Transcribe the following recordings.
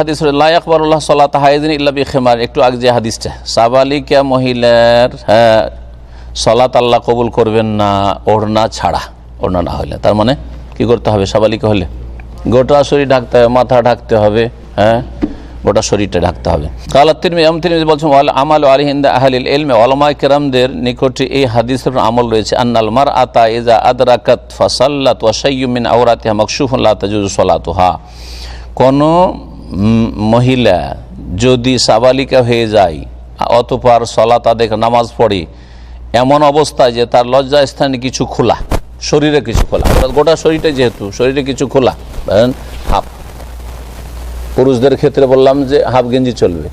হাদিস লাইকবরুল্লাহ সাল্লাহ হাইদিন ইল্লাবি খেমার একটু আগে যে হাদিসটা, সাবালিকা মহিলার হ্যাঁ সলাত আল্লাহ কবুল করবেন না, ওড়না ছাড়া। ওড়না না হলে তার মানে কি করতে হবে? সাবালিকা হলে গোটা শরীর ঢাকতে হবে, মাথা ঢাকতে হবে হ্যাঁ গোটা শরীরটা ঢাকতে হবে। কালাত্তিরমি এম তিনি বলছেন আমাল আলিহিন্দা আহলিল এলমে অলমা কেরামদের নিকটে এই হাদিসের আমল রয়েছে, আন্নাল মার আতা ইজা আদরাকাত ফাসাল্লাত ওয়াসাইয়ুমিন আওরাতিহা মকসুফুল্লাহ তাজুজু সলাতুহা। কোনো মহিলা যদি সাবালিকা হয়ে যায়, অতপর সলা তাদের নামাজ পড়ে, এমন অবস্থায় যে তার লজ্জা স্থানে কিছু খোলা, শরীরে কিছু খোলা, অর্থাৎ গোটা শরীরটা যেহেতু, শরীরে কিছু খোলা? হাফ। পুরুষদের ক্ষেত্রে বললাম যে হাফ গেঞ্জি চলবে।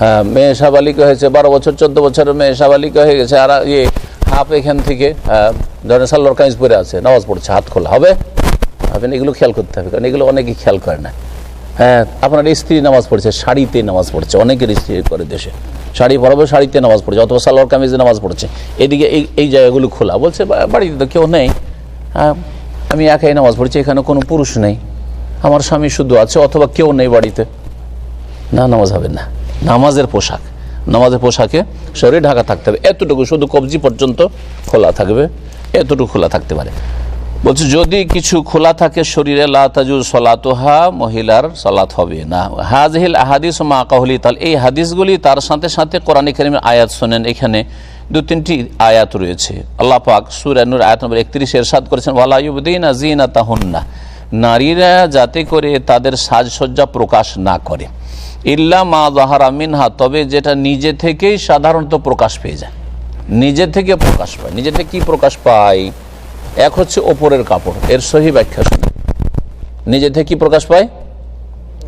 হ্যাঁ মেয়ে সাবালিকা হয়েছে বারো বছর, চোদ্দ বছরের মেয়ে সাবালিকা হয়ে গেছে, আর ইয়ে হাফ এখান থেকে ধরেন সাল্লোর কামিজ পরে আছে, নামাজ পড়ছে, হাত খোলা, হবে? আপনি এগুলো খেয়াল করতে হবে, কারণ এগুলো অনেকেই খেয়াল করে না। হ্যাঁ আপনার স্ত্রী নামাজ পড়ছে শাড়িতে নামাজ পড়ছে অনেকের স্ত্রী করে দেশে। শাড়ি পরাবে শাড়িতে নামাজ পড়ছে অথবা সালোয়ার কামিজে নামাজ পড়ছে। এদিকে এই এই জায়গাগুলো খোলা। বলছে বাড়িতে তো কেউ নেই। হ্যাঁ, আমি একাই নামাজ পড়ছি এখানে কোনো পুরুষ নেই। আমার স্বামী শুধু আছে অথবা কেউ নেই বাড়িতে। না নামাজ হবে না। নামাজের পোশাক। নামাজের পোশাকে শরীর ঢাকা থাকতে হবে। এতটুকু শুধু কবজি পর্যন্ত খোলা থাকবে। এতটুকু খোলা থাকতে পারে। বলছে, যদি কিছু খোলা থাকে শরীরে লাতাজুল সলাতোহা, মহিলার সলাত হবে না। হাজহিল আহাদিস মা কাহলি তাল এই হাদিসগুলি তার সাথে সাথে কোরআন করিমের আয়াত শোনেন। এখানে দু তিনটি আয়াত রয়েছে। আল্লাহ পাক সুরানুর আয়াত নম্বর একত্রিশ এরশাদ করেছেন ওয়ালাইউদ্দিন আজিনা তাহুন্না নারীরা যাতে করে তাদের সাজসজ্জা প্রকাশ না করে। ইল্লা মা জাহারা মিনহা, তবে যেটা নিজে থেকেই সাধারণত প্রকাশ পেয়ে যায়। নিজে থেকে প্রকাশ পায়। নিজে থেকে কি প্রকাশ পায়? এক হচ্ছে ওপরের কাপড়, এর সহি ব্যাখ্যা শুনে নিজে থেকে কি প্রকাশ পায়?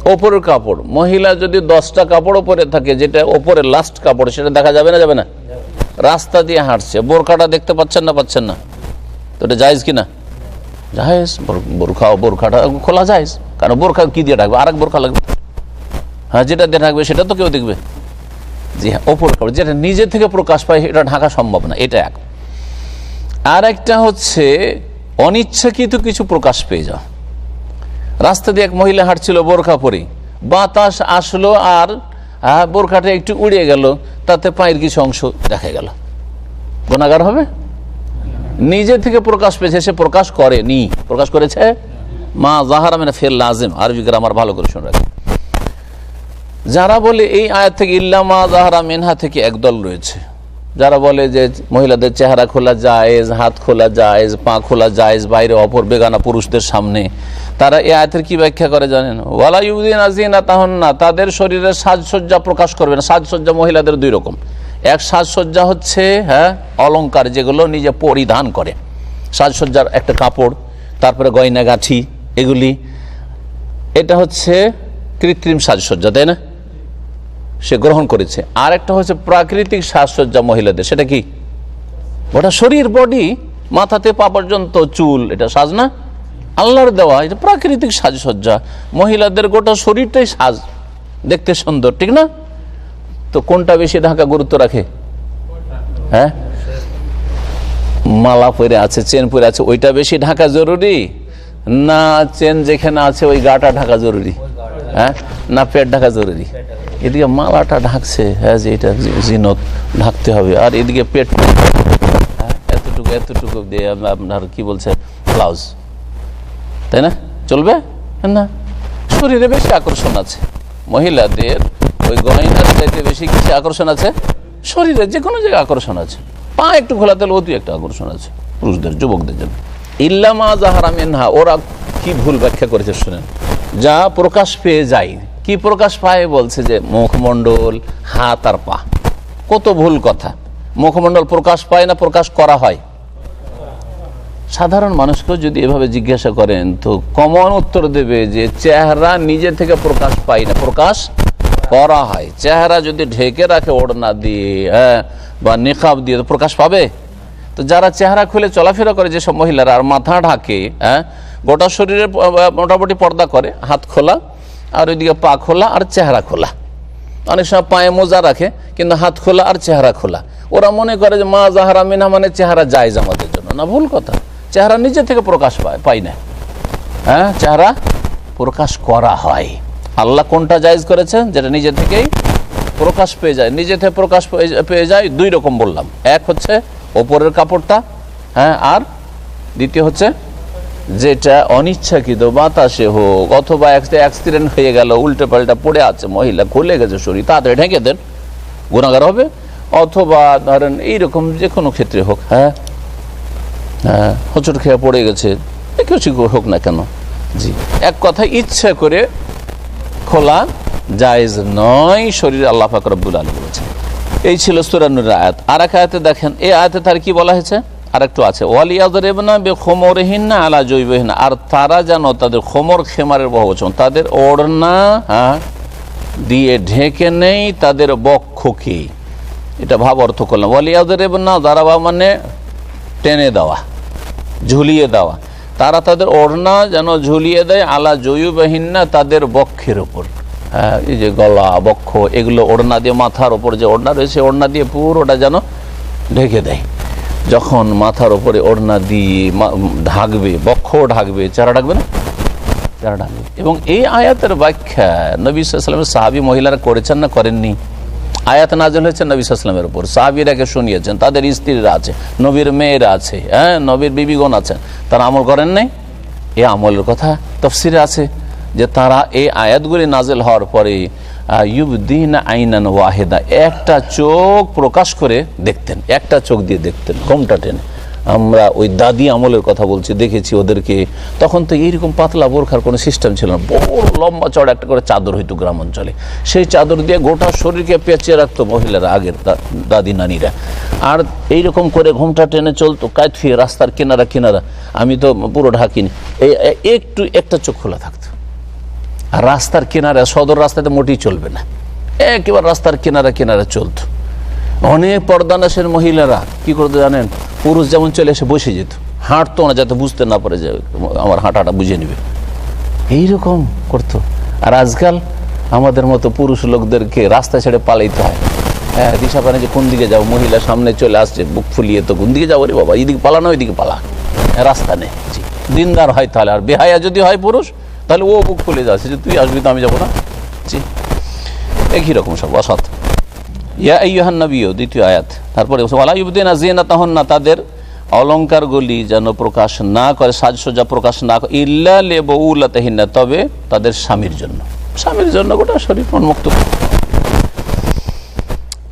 ওপরের কাপড়। মহিলা যদি দশটা কাপড় ওপরে থাকে, যেটা ওপরের লাস্ট কাপড়, সেটা দেখা যাবে না যাবে না? রাস্তা দিয়ে হাঁটছে। বোরখাটা দেখতে পাচ্ছেন না পাচ্ছেন না? তো এটা জায়েজ কি না? বোর- বোরখা, বোরখাটা খোলা জায়েজ। কারণ বোরখা কি দিয়ে রাখবে? আরেক বোরখা লাগবে। হ্যাঁ যেটা দিয়ে রাখবে, সেটা তো কেউ দেখবে। জি হ্যাঁ ওপর কাপড়। যেটা নিজে থেকে প্রকাশ পায়, এটা ঢাকা সম্ভব না। এটা এক। আর একটা হচ্ছে, অনিচ্ছাকৃত কিছু প্রকাশ পেয়ে যাওয়া রাস্তা দিয়ে এক মহিলা হাঁটছিল বোরখা পরে বাতাস আসলো আর বোরখাটা একটু উড়িয়ে গেল, তাতে পায়ের কিছু অংশ দেখা গেল। গুণাগার হবে? নিজে থেকে প্রকাশ পেয়েছে, সে প্রকাশ করেনি। প্রকাশ করেছে? মা জাহারা মানে ফের লাজেম। আরবি গ্রামার ভালো করে শুনে রাখে। যারা বলে এই আয়াত থেকে ইল্লামা জাহারা মেনহা থেকে একদল রয়েছে। যারা বলে যে মহিলাদের চেহারা খোলা জায়েজ, হাত খোলা জায়েজ, পা খোলা জায়েজ, বাইরে অপর বেগানা পুরুষদের সামনে, তারা এ আয়াতের কি ব্যাখ্যা করে জানেন? ওয়ালা ইউদিন আজিনা তাহন না তাদের শরীরের সাজসজ্জা প্রকাশ করবে না। সাজসজ্জা মহিলাদের দুই রকম। এক সাজসজ্জা হচ্ছে হ্যাঁ অলংকার যেগুলো নিজে পরিধান করে। সাজসজ্জার একটা কাপড়, তারপরে গয়না গাঁঠি এগুলি। এটা হচ্ছে কৃত্রিম সাজসজ্জা, তাই না? সে গ্রহণ করেছে। আর একটা হচ্ছে প্রাকৃতিক সাজসজ্জা মহিলাদের। সেটা কি? ওটা শরীর বডি মাথাতে পা পর্যন্ত চুল, এটা সাজ না আল্লাহর দেওয়া, এটা প্রাকৃতিক সাজসজ্জা। মহিলাদের গোটা শরীরটাই সাজ, দেখতে সুন্দর, ঠিক না? তো কোনটা বেশি ঢাকা গুরুত্ব রাখে? হ্যাঁ? মালা পরে আছে, চেন পরে আছে, ওইটা বেশি ঢাকা জরুরি? না, চেন যেখানে আছে, ওই গাটা ঢাকা জরুরি? হ্যাঁ? না পেট ঢাকা জরুরি। এদিকে মালাটা ঢাকছে হ্যাঁ যে এটা জিনত ঢাকতে হবে। আর এদিকে পেট হ্যাঁ, এতটুকু এতটুকু দিয়ে আপনার কি বলছে ব্লাউজ। তাই না? চলবে? না। শরীরে বেশি আকর্ষণ আছে। মহিলাদের ওই গয়নার চাইতে বেশি কিছু আকর্ষণ আছে? শরীরে যে কোনো জায়গায় আকর্ষণ আছে। পা একটু খোলা তেল অতি একটা আকর্ষণ আছে পুরুষদের যুবকদের জন্য। ইল্লামা জাহারা মিনহা ওরা কি ভুল ব্যাখ্যা করেছে শুনেন। যা প্রকাশ পেয়ে যায়। কি প্রকাশ পায় বলছে যে মুখমণ্ডল, হাত আর পা। কত ভুল কথা। মুখমণ্ডল প্রকাশ পায় না প্রকাশ করা হয়। সাধারণ মানুষকেও যদি এভাবে জিজ্ঞাসা করেন, তো কমন উত্তর দেবে যে চেহারা নিজে থেকে প্রকাশ পায় না, প্রকাশ করা হয়। চেহারা যদি ঢেকে রাখে ওড়না দিয়ে হ্যাঁ বা নিকাব দিয়ে, তো প্রকাশ পাবে? তো যারা চেহারা খুলে চলাফেরা করে, যেসব মহিলারা, আর মাথা ঢাকে হ্যাঁ গোটা শরীরে মোটামুটি পর্দা করে, হাত খোলা, আর ওইদিকে পা খোলা আর চেহারা খোলা। অনেক সময় পায়ে মোজা রাখে, কিন্তু হাত খোলা আর চেহারা খোলা। ওরা মনে করে যে, মা জাহারা মিনা মানে চেহারা জায়জ আমাদের জন্য। না, ভুল কথা। চেহারা নিজে থেকে প্রকাশ পায়, পাই না। হ্যাঁ চেহারা প্রকাশ করা হয়। আল্লাহ কোনটা জায়েজ করেছেন? যেটা নিজে থেকেই প্রকাশ পেয়ে যায়। নিজে থেকে প্রকাশ পেয়ে যায়, দুই রকম বললাম। এক হচ্ছে ওপরের কাপড়টা হ্যাঁ আর দ্বিতীয় হচ্ছে যেটা অনিচ্ছাকৃত বাতাসে হোক অথবা অ্যাক্সিডেন্ট হয়ে গেল উল্টে পাল্টা পড়ে আছে, মহিলা খুলে গেছে শরীর, তাড়াতাড়ি ঢেকে দেন, গুণাগার হবে। অথবা ধরেন এইরকম যে কোনো ক্ষেত্রে হোক হ্যাঁ? হ্যাঁ হোঁচট খেয়ে পড়ে গেছে কিছু হোক না কেন। জি, এক কথা ইচ্ছা করে খোলা জায়েজ নয়, শরীর আল্লাহ পাক রব্বুল আলী বলেছেন। এই ছিল সুরানুর আয়াত। আর এক আয়াতে দেখেন, এই আয়াতে তার কি বলা হয়েছে? আর একটু আছে বে আলা জৈবহীন আর তারা যেন তাদের খোমর খেমারের বহুবচন, তাদের ওড়না হ্যাঁ দিয়ে ঢেকে নেই তাদের বক্ষকে। এটা ভাব অর্থ করলাম। ওয়ালিয়াদরেবনা দাঁড়াবা মানে টেনে দেওয়া, ঝুলিয়ে দেওয়া। তারা তাদের ওড়না যেন ঝুলিয়ে দেয় আলা জয়ুবাহিনা তাদের বক্ষের ওপর হ্যাঁ এই যে গলা, বক্ষ, এগুলো ওড়না দিয়ে, মাথার ওপর যে ওড়না রয়েছে, ওড়না দিয়ে পুরোটা যেন ঢেকে দেয়। যখন মাথার ওপরে ওড়না দিয়ে ঢাকবে, বক্ষ ঢাকবে, চেহারা ঢাকবে না? চেহারা ঢাকবে। এবং এই আয়াতের ব্যাখ্যা নবী সাল্লামের সাহাবি মহিলারা করেছেন না করেননি? আয়াত নাজল হয়েছে নবী সাল্লামের উপর। সাহাবিরাকে শুনিয়েছেন, তাদের স্ত্রীরা আছে, নবীর মেয়েরা আছে হ্যাঁ নবীর বিবিগণ আছেন। তারা আমল করেন নাই? এ আমলের কথা তফসিরে আছে যে তারা এই আয়াতগুলি নাজেল হওয়ার পরে ইউবদিন আইনান ওয়াহেদা। একটা চোখ প্রকাশ করে দেখতেন, একটা চোখ দিয়ে দেখতেন কমটা টেনে। আমরা ওই দাদি আমলের কথা বলছি, দেখেছি ওদেরকে। তখন তো এইরকম পাতলা বোরখার কোনো সিস্টেম ছিল না। বড় লম্বা চড়া একটা করে চাদর হইতো গ্রাম অঞ্চলে। সেই চাদর দিয়ে গোটা শরীরকে পেঁচিয়ে রাখতো মহিলারা, আগের দাদি নানিরা। আর এইরকম করে ঘুমটা টেনে চলতো কায়ফিয়ে রাস্তার কিনারা কিনারা। আমি তো পুরো ঢাকিনি। এই একটু একটা চোখ খোলা থাকতো। রাস্তার কিনারে, সদর রাস্তাতে মোটেই চলবে না। একেবারে রাস্তার কিনারা কিনারা চলতো। অনেক পর্দানাসের মহিলারা, কি করতে জানেন? পুরুষ যেমন চলে এসে বসে যেত। হাঁটতো না যাতে বুঝতে না পারে যে আমার হাঁটাটা বুঝে নেবে। এইরকম করতো। আর আজকাল আমাদের মতো পুরুষ লোকদেরকে রাস্তা ছেড়ে পালাইতে হয়। হ্যাঁ দিশা পানে যে কোন দিকে যাও, মহিলা সামনে চলে আসছে, বুক ফুলিয়ে তো কোন দিকে যাব রে বাবা? এইদিকে পালানো, ওইদিকে পালা। রাস্তা নেই। দিনদার হয় তাহলে। আর বেহায়া যদি হয় পুরুষ তাহলে ও বুক খুলে যাচ্ছে যে তুই আসবি তো আমি যাব না। জি একই রকম সব, অসৎ। ইয়া ইয়হান নবীয় দ্বিতীয় আয়াত। তারপরে ওয়ালাইবদিন আজিনা তখন না তাদের অলঙ্কারগুলি যেন প্রকাশ না করে, সাজসজ্জা প্রকাশ না করে, ইল্লা লেবউলাতহিনা তবে তাদের স্বামীর জন্য। স্বামীর জন্য গোটা শরীর উন্মুক্ত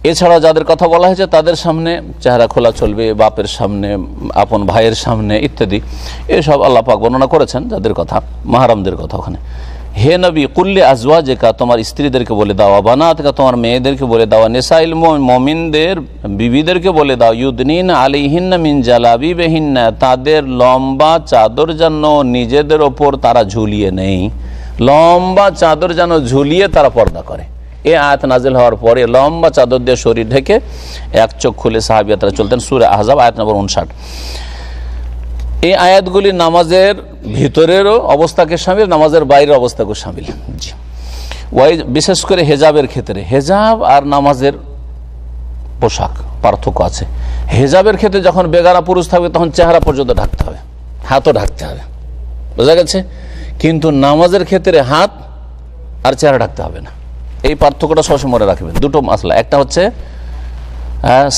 এছাড়া যাদের কথা বলা হয়েছে, তাদের সামনে চেহারা খোলা চলবে, বাপের সামনে, আপন ভাইয়ের সামনে ইত্যাদি। এসব আল্লাহ পাক বর্ণনা করেছেন যাদের কথা, মাহারামদের কথা ওখানে। হে নবী, কুল্লে আজওয়া জেকা তোমার স্ত্রীদেরকে বলে দাও বানাতকা তোমার মেয়েদেরকে বলে দাও, নেসাইল মমিনদের, বিবিদেরকে বলে দাও, ইউদনিন আলিহিন্না মিন জালাবি বেহিন্না তাদের লম্বা চাদর যেন নিজেদের ওপর তারা ঝুলিয়ে নেই। লম্বা চাদর যেন ঝুলিয়ে তারা পর্দা করে। এ আয়াত নাজিল হওয়ার পরে লম্বা চাদর দিয়ে শরীর ঢেকে এক চোখ খুলে সাহাবিয়াতরা চলতেন সুরে আহজাব, আয়াত নম্বর উনষাট। এই আয়াতগুলি নামাজের ভিতরেরও অবস্থাকে সামিল, নামাজের বাইরের অবস্থাকেও সামিল। জি। ওয়াই, বিশেষ করে হেজাবের ক্ষেত্রে, হেজাব আর নামাজের পোশাক পার্থক্য আছে। হেজাবের ক্ষেত্রে যখন বেগারা পুরুষ থাকবে, তখন চেহারা পর্যন্ত ঢাকতে হবে, হাতও ঢাকতে হবে। বোঝা গেছে? কিন্তু নামাজের ক্ষেত্রে হাত আর চেহারা ঢাকতে হবে না। এই পার্থক্যটা সবসময় মনে রাখবেন। দুটো মাসলা। একটা হচ্ছে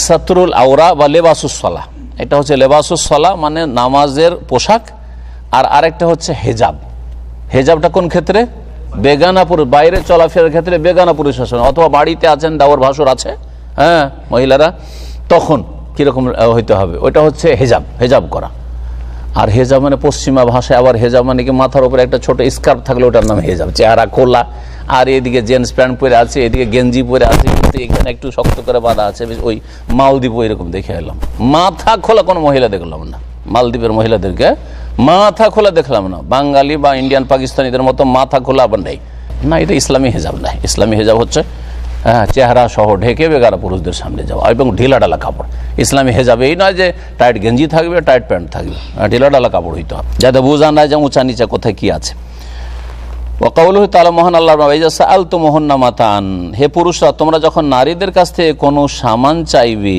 সাতরুল আওরা বা লেবাসুসলা এটা হচ্ছে লেবাসুসলা মানে নামাজের পোশাক, আর আরেকটা হচ্ছে হেজাব। হেজাবটা কোন ক্ষেত্রে? বেগানা পুরুষ বাইরে চলাফেরার ক্ষেত্রে বেগানা পুরুষ আসেন অথবা বাড়িতে আছেন, দাওয়ার ভাসুর আছে হ্যাঁ মহিলারা, তখন কীরকম হইতে হবে। ওইটা হচ্ছে হেজাব হেজাব করা। আর হেজাব মানে পশ্চিমা ভাষায়, আবার হেজাব মানে কি মাথার উপরে একটা ছোট স্কার্ফ থাকলে ওটার নাম হেজাব। চেহারা খোলা, আর এদিকে জেন্টস প্যান্ট পরে আছে, এদিকে গেঞ্জি পরে আছে, কিন্তু এখানে একটু শক্ত করে বাঁধা আছে ওই মালদ্বীপ এরকম দেখে এলাম। মাথা খোলা কোনো মহিলা দেখলাম না। মালদ্বীপের মহিলাদেরকে মাথা খোলা দেখলাম না। বাঙালি বা ইন্ডিয়ান, পাকিস্তানিদের মতো মাথা খোলা আবার নেই। না, এটা ইসলামী হেজাব নাই ইসলামী হেজাব হচ্ছে হ্যাঁ চেহারা সহ ঢেকে বেগারা পুরুষদের সামনে যাওয়া এবং ঢিলা ডালা কাপড়। ইসলামী হেজাবে এই নয় যে টাইট গেঞ্জি থাকবে, টাইট প্যান্ট থাকবে। আর ঢিলা ডালা কাপড় হইতে হবে। যাতে বোঝা না যে উঁচা নিচা কোথায় কি আছে। ওকাউল তালা মোহন আল্লাহ আল তো মোহন্না মাতান, হে পুরুষরা, তোমরা যখন নারীদের কাছ থেকে কোনো সামান চাইবে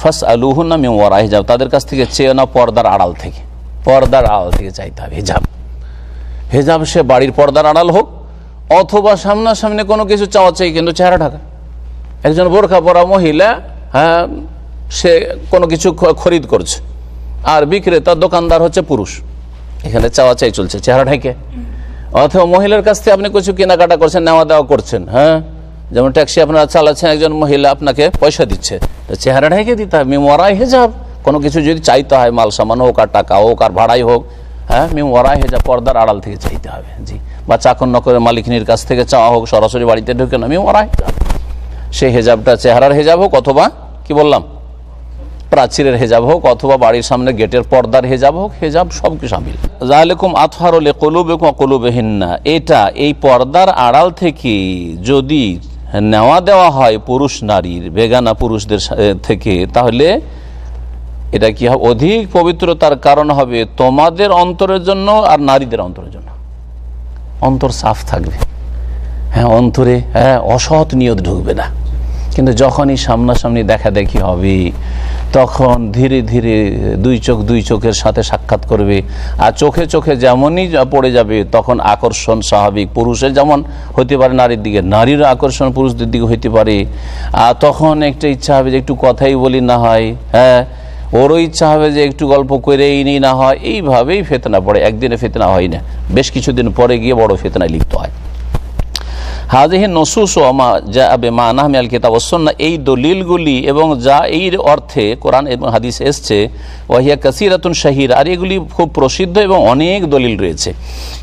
ফাস আলুহুন্না মেওয়ারা হিজাব, তাদের কাছ থেকে চেয়ে না পর্দার আড়াল থেকে। পর্দার আড়াল থেকে চাইতে হবে হিজাব। হেজাব সে বাড়ির পর্দার আড়াল হোক অথবা সামনাসামনি কোনো কিছু চাওয়া চাই কিন্তু চেহারা ঢাকা। একজন বোরখা পরা মহিলা হ্যাঁ সে কোনো কিছু খরিদ করছে। আর বিক্রেতা, দোকানদার হচ্ছে পুরুষ। এখানে চাওয়া চাই চলছে, চেহারা ঢেকে। অথবা মহিলার কাছ থেকে আপনি কিছু কেনাকাটা করছেন, নেওয়া দেওয়া করছেন হ্যাঁ? যেমন ট্যাক্সি আপনারা চালাচ্ছেন, একজন মহিলা আপনাকে পয়সা দিচ্ছে। তো চেহারা ঢেকে দিতে হবে মেমোরাই হেজাব। কোনো কিছু যদি চাইতে হয় মাল সামান হোক আর টাকা হোক আর ভাড়াই হোক হ্যাঁ মেমোরাই হেজাব পর্দার আড়াল থেকে চাইতে হবে। জি। বা চাকর নকরের মালিকিনীর কাছ থেকে চাওয়া হোক, সরাসরি বাড়িতে ঢুকে না মেমোরাই হেজাব সেই হেজাবটা চেহারার হেজাব হোক অথবা, কি বললাম? প্রাচীরের হেজাব হোক অথবা বাড়ির সামনে গেটের পর্দার হেজাব হোক, হেজাব সব কিছু সামিল জালেকুম আতহারলে কলুবেকুম কলুবেহিন্না। এটা এই পর্দার আড়াল থেকে যদি নেওয়া দেওয়া হয় পুরুষ নারীর, বেগানা পুরুষদের থেকে, তাহলে এটা কি হবে অধিক পবিত্রতার কারণ হবে? তোমাদের অন্তরের জন্য আর নারীদের অন্তরের জন্য। অন্তর সাফ থাকবে। হ্যাঁ অন্তরে হ্যাঁ অসৎ নিয়ত ঢুকবে না। কিন্তু যখনই সামনাসামনি দেখা দেখি হবে, তখন ধীরে ধীরে দুই চোখ দুই চোখের সাথে সাক্ষাৎ করবে। আর চোখে চোখে যেমনই পড়ে যাবে, তখন আকর্ষণ স্বাভাবিক। পুরুষের যেমন হতে পারে নারীর দিকে নারীর আকর্ষণ পুরুষদের দিকে হইতে পারে। আর তখন একটা ইচ্ছা হবে যে একটু কথাই বলি না হয় হ্যাঁ ওরও ইচ্ছা হবে যে একটু গল্প করেই নি না হয় এইভাবেই ফেতনা পড়ে। একদিনে ফেতনা হয় না। বেশ কিছুদিন পরে গিয়ে বড় ফেতনায় লিপ্ত হয়। হাজিহি নসুস ও মা যা আবে মানাহ মিয়াল কিতাব ও সুন্নাহ, এই দলিলগুলি এবং যা এই অর্থে কোরআন এবং হাদিস এসছে ওয়াহিয়া কাসিরাতুন শাহির আর এগুলি খুব প্রসিদ্ধ এবং অনেক দলিল রয়েছে।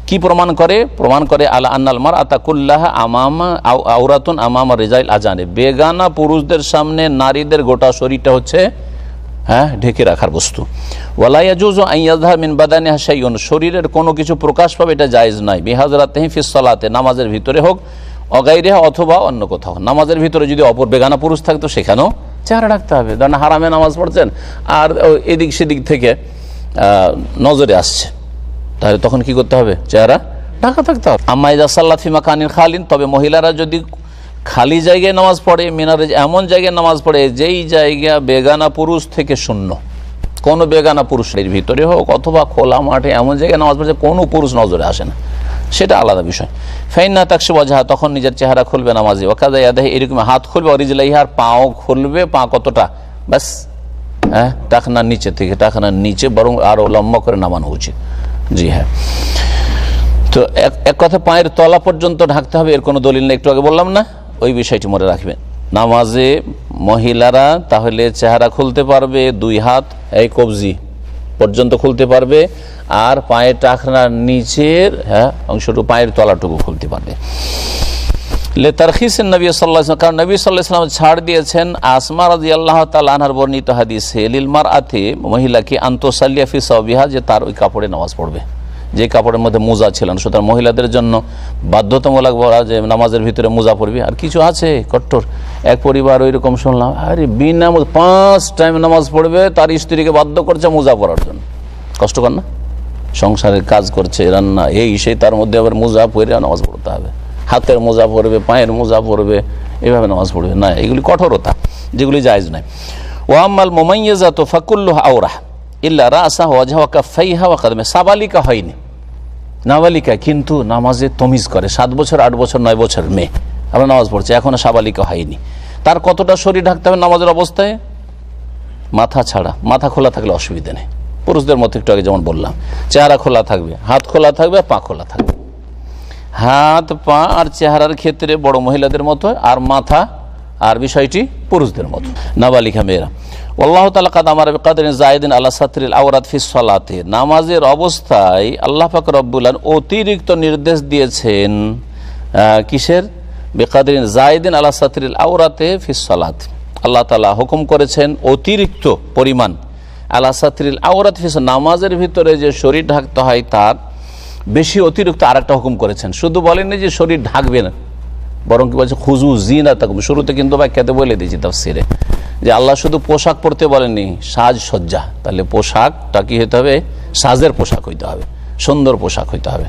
কি প্রমাণ করে? প্রমাণ করে আলা আন্নাল মার আতাকুল্লাহ আমামা আউ- আউরাতুন আমামা রেজাইল আজানে। বেগানা পুরুষদের সামনে নারীদের গোটা শরীরটা হচ্ছে হ্যাঁ ঢেকে রাখার বস্তু। ওয়ালাইয়াজুজ আইয়াজহা মিন বাদানি হাসাইন শরীরের কোনো কিছু প্রকাশ পাবে, এটা জায়েজ নয়। বিহাজরাত ফিস সলাতে, নামাজের ভিতরে হোক অগাইরে অথবা অন্য কোথাও নামাজের ভিতরে যদি অপর বেগানা পুরুষ থাকতো, সেখানেও চেহারা রাখতে হবে। ধরেন হারামে নামাজ পড়ছেন, আর এদিক সেদিক থেকে নজরে আসছে। তাহলে তখন কি করতে হবে? চেহারা ঢাকা থাকতে হবে। আম্মাইজা ফিমা কানির খালিন, তবে মহিলারা যদি খালি জায়গায় নামাজ পড়ে, মিনারে এমন জায়গায় নামাজ পড়ে, যেই জায়গা বেগানা পুরুষ থেকে শূন্য। কোনো বেগানা পুরুষের ভিতরে হোক অথবা খোলা মাঠে এমন জায়গায় নামাজ পড়ছে কোনো পুরুষ নজরে আসে না। সেটা আলাদা বিষয়। ফাইন না তাকসে বজাহা তখন নিজের চেহারা খুলবে নামাজে। ওকাজা ইয়াদাহে, এরকম হাত খুলবে অরিজলাইহার পাও খুলবে, পা কতটা? ব্যাস। হ্যাঁ টাকনার নিচে থেকে টাকনার নিচে বরং আরও লম্বা করে নামানো উচিত। জি হ্যাঁ। তো এক এক কথা, পায়ের তলা পর্যন্ত ঢাকতে হবে, এর কোনো দলিল নেই। একটু আগে বললাম না? ওই বিষয়টি মনে রাখবেন। নামাজে মহিলারা তাহলে চেহারা খুলতে পারবে, দুই হাত, এই কবজি পর্যন্ত খুলতে পারবে, আর পায়ের টাকনার নিচের হ্যাঁ অংশটুকু, পায়ের তলাটুকু খুলতে পারবে। লে তারখিসের নবী সাল্লাহ কারণ নবী সাল্লাহ সাল্লাম ছাড় দিয়েছেন আসমা রাজি আল্লাহ তালাহার বর্ণিত হাদিসে লিলমার আতে মহিলাকে আন্তঃসাল্লিয়া ফি সাবিহা যে তার ওই কাপড়ে নামাজ পড়বে। যে কাপড়ের মধ্যে মোজা ছিল না সুতরাং মহিলাদের জন্য বাধ্যতামূলক বলা যে নামাজের ভিতরে মোজা পড়বে আর কিছু আছে, কট্টর। এক পরিবার ওই রকম শুনলাম, আরে বিনা পাঁচ টাইম নামাজ পড়বে, তার স্ত্রীকে বাধ্য করছে মোজা পড়ার জন্য। কষ্টকর না। সংসারের কাজ করছে, রান্না, এই, সেই, তার মধ্যে আবার মোজা পরে নামাজ পড়তে হবে। হাতের মোজা পড়বে পায়ের মোজা পড়বে এভাবে নামাজ পড়বে। না, এগুলি কঠোরতা, যেগুলি জায়জ নয়। ওয়াম্মাল তো ফাকুল্লুহ আওরা ইল্লা রাসা ওয়াজহা ওয়া কাফাইহা ওয়া কাদমে। সাবালিকা হয়নি। নাবালিকা কিন্তু নামাজে তমিজ করে। সাত বছর, আট বছর, নয় বছর মেয়ে। আমরা নামাজ পড়ছি, এখনও সাবালিকা হয়নি। তার কতটা শরীর ঢাকতে হবে নামাজের অবস্থায়? মাথা ছাড়া। মাথা খোলা থাকলে অসুবিধা নেই। পুরুষদের মতো একটু আগে যেমন বললাম, চেহারা খোলা থাকবে, হাত খোলা থাকবে, পা খোলা থাকবে। হাত, পা আর চেহারার ক্ষেত্রে বড় মহিলাদের মতো, আর মাথা আর বিষয়টি পুরুষদের মতো। নাবালিকা মেয়েরা আল্লাহ তালা কাদ আমার কাদের জায়দিন আল্লাহ সাতরিল আওরাত ফিস সালাতে। নামাজের অবস্থায় আল্লাহ পাক রব্বুল্লাহ অতিরিক্ত নির্দেশ দিয়েছেন কিসের? বেকাদিন জায়দিন আল্লাহ সাতরিল আওরাতে ফিস সালাত। আল্লাহ তালা হুকুম করেছেন অতিরিক্ত পরিমাণ আল্লাহ সাতরিল আওরাত ফিস নামাজের ভিতরে যে শরীর ঢাকতে হয় তার বেশি অতিরিক্ত আর একটা হুকুম করেছেন। শুধু বলেননি যে শরীর ঢাকবে না। বরং কি বলছে, খুজু জিনা তাকুম শুরুতে কিন্তু ব্যাখ্যাতে বলে দিয়েছি তাফসিরে, যে আল্লাহ শুধু পোশাক পরতে বলেননি, সাজসজ্জা। তাহলে পোশাকটা কি হতে হবে? সাজের পোশাক হইতে হবে, সুন্দর পোশাক হইতে হবে।